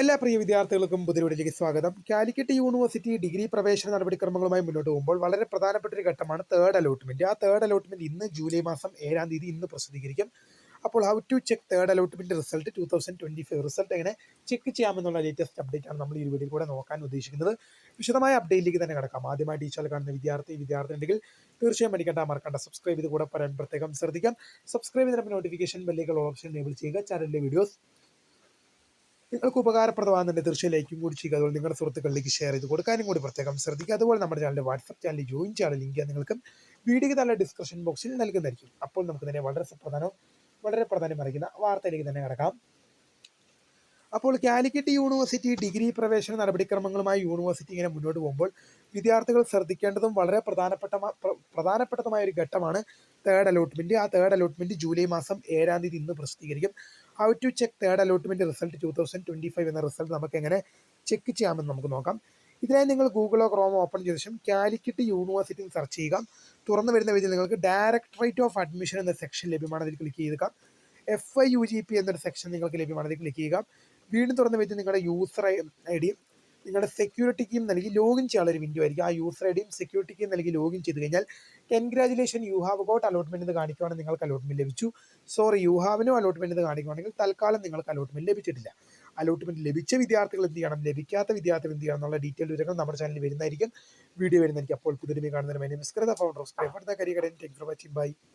എല്ലാ പ്രിയ വിദ്യാർത്ഥികൾക്കും പുതിയവിടിലേക്ക് സ്വാഗതം. കാലിക്കറ്റ് യൂണിവേഴ്സിറ്റി ഡിഗ്രി പ്രവേശന നടപടിക്രമങ്ങളുമായി മുന്നോട്ട് പോകുമ്പോൾ വളരെ പ്രധാനപ്പെട്ട ഒരു ഘട്ടമാണ് തേർഡ് അലോട്ട്മെന്റ് ആ തേർഡ് അലോട്ട്മെന്റ് ഇന്ന് ജൂലൈ മാസം ഏഴാം തീയതി ഇന്ന് പ്രസിദ്ധീകരിക്കും. അപ്പോൾ how to check third allotment result two thousand twenty five result എങ്ങനെ ചെക്ക് ചെയ്യാമെന്നുള്ള ലേറ്റസ്റ്റ് അപ്ഡേറ്റ് ആണ് നമ്മൾ ഈ വീഡിയോ കൂടെ നോക്കാൻ ഉദ്ദേശിക്കുന്നത്. വിശദമായ അപ്ഡേറ്റിലേക്ക് തന്നെ കിടക്കാം. ആദ്യമായി ടീച്ചർ കാണുന്ന വിദ്യാർത്ഥി വിദ്യാർത്ഥി ഉണ്ടെങ്കിൽ തീർച്ചയായും പഠിക്കേണ്ട മറക്കണ്ട സബ്സ്ക്രൈബ് ചെയ്ത് കൂടെ പറയാൻ പ്രത്യേകം ശ്രദ്ധിക്കാം. സബ്സ്ക്രൈബ് ചെയ്തിട്ട് നോട്ടിഫിക്കേഷൻ ബെല്ലേക്കുള്ള ഓപ്ഷൻ എനേബിൾ ചെയ്യുക. ചാനലിലെ വീഡിയോസ് നിങ്ങൾക്ക് ഉപകാരപ്രദമാകുന്നുണ്ട് തീർച്ചയായും ലൈക്കും കൂടി ചെയ്യുക. അതുപോലെ നിങ്ങളുടെ സുഹൃത്തുക്കളിലേക്ക് ഷെയർ ചെയ്ത് കൊടുക്കാനും കൂടി പ്രത്യേകം ശ്രദ്ധിക്കുക. അതുപോലെ നമ്മുടെ ചാനലിന്റെ വാട്സപ്പ് ചാനൽ ജോയിൻ ചെയ്യാൻ ലിങ്ക് നിങ്ങൾക്ക് വീഡിയോയ്ക്ക് താഴെ ഡിസ്ക്രിപ്ഷൻ ബോക്സിൽ നൽകുന്നതായിരിക്കും. അപ്പോൾ നമുക്ക് തന്നെ വളരെ സുപ്രധാനവും വളരെ പ്രധാനം അറിയിക്കുന്ന വാർത്തയിലേക്ക് തന്നെ കിടക്കാം. അപ്പോൾ കാലിക്കറ്റ് യൂണിവേഴ്സിറ്റി ഡിഗ്രി പ്രവേശന നടപടിക്രമങ്ങളുമായി യൂണിവേഴ്സിറ്റി ഇങ്ങനെ മുന്നോട്ട് പോകുമ്പോൾ വിദ്യാർത്ഥികൾ ശ്രദ്ധിക്കേണ്ടതും വളരെ പ്രധാനപ്പെട്ട പ്രധാനപ്പെട്ടതുമായ ഒരു ഘട്ടമാണ് തേർഡ് അലോട്ട്മെന്റ് ആ തേർഡ് അലോട്ട്മെന്റ് ജൂലൈ മാസം ഏഴാം തീയതി ഇന്ന് പ്രസിദ്ധീകരിക്കും. How to check third allotment result two thousand twenty five എന്ന റിസൾട്ട് നമുക്ക് എങ്ങനെ ചെക്ക് ചെയ്യാമെന്ന് നമുക്ക് നോക്കാം. ഇതിനായി നിങ്ങൾ ഗൂഗിളോ ക്രോമോ ഓപ്പൺ ചെയ്ത ശേഷം കാലിക്കറ്റ് യൂണിവേഴ്സിറ്റി സെർച്ച് ചെയ്യുക. തുറന്നു വരുന്ന പേജിൽ നിങ്ങൾക്ക് ഡയറക്ടറേറ്റ് ഓഫ് അഡ്മിഷൻ എന്ന സെക്ഷൻ ലഭ്യമാണ് അതിൽ ക്ലിക്ക് ചെയ്യുക. F I U G P എന്നൊരു സെക്ഷൻ നിങ്ങൾക്ക് ലഭ്യമാണ് അതിൽ ക്ലിക്ക് ചെയ്യുക. വീണ്ടും തുറന്ന് വെച്ച് നിങ്ങളുടെ യൂസർ ഐ ഡിയും നിങ്ങളുടെ സെക്യൂരിറ്റി കീം നൽകി ലോഗിൻ ചെയ്യാനുള്ള ഒരു വിൻഡോ ആയിരിക്കും. ആ യൂസർ ഐ ഡിയും സെക്യൂരിറ്റി കീം നൽകി ലോഗിൻ ചെയ്ത് കഴിഞ്ഞാൽ congratulation you have got allotment എന്ന് കാണിക്കുവാണെങ്കിൽ നിങ്ങൾക്ക് അലോട്ട്മെന്റ് ലഭിച്ചു. സോറി യു ഹാവിനും അലോട്ട്മെന്റ് എന്ന് കാണിക്കുവാണെങ്കിൽ തൽക്കാലം നിങ്ങൾക്ക് അലോട്ട്മെന്റ് ലഭിച്ചിട്ടില്ല. അലോട്ട്മെന്റ് ലഭിച്ച വിദ്യാർത്ഥികൾ എന്ത് ചെയ്യണം? ലഭിക്കാത്ത വിദ്യാർത്ഥികൾ എന്ത് ചെയ്യണം? എന്നുള്ള ഡീറ്റെയിൽ വിവരങ്ങൾ നമ്മുടെ ചാനലിൽ വരുന്നതായിരിക്കും. വീഡിയോ വരുന്നതായിരിക്കും. അപ്പോൾ പുതിയ കാണുന്നതിന് my name is Krita for watching bye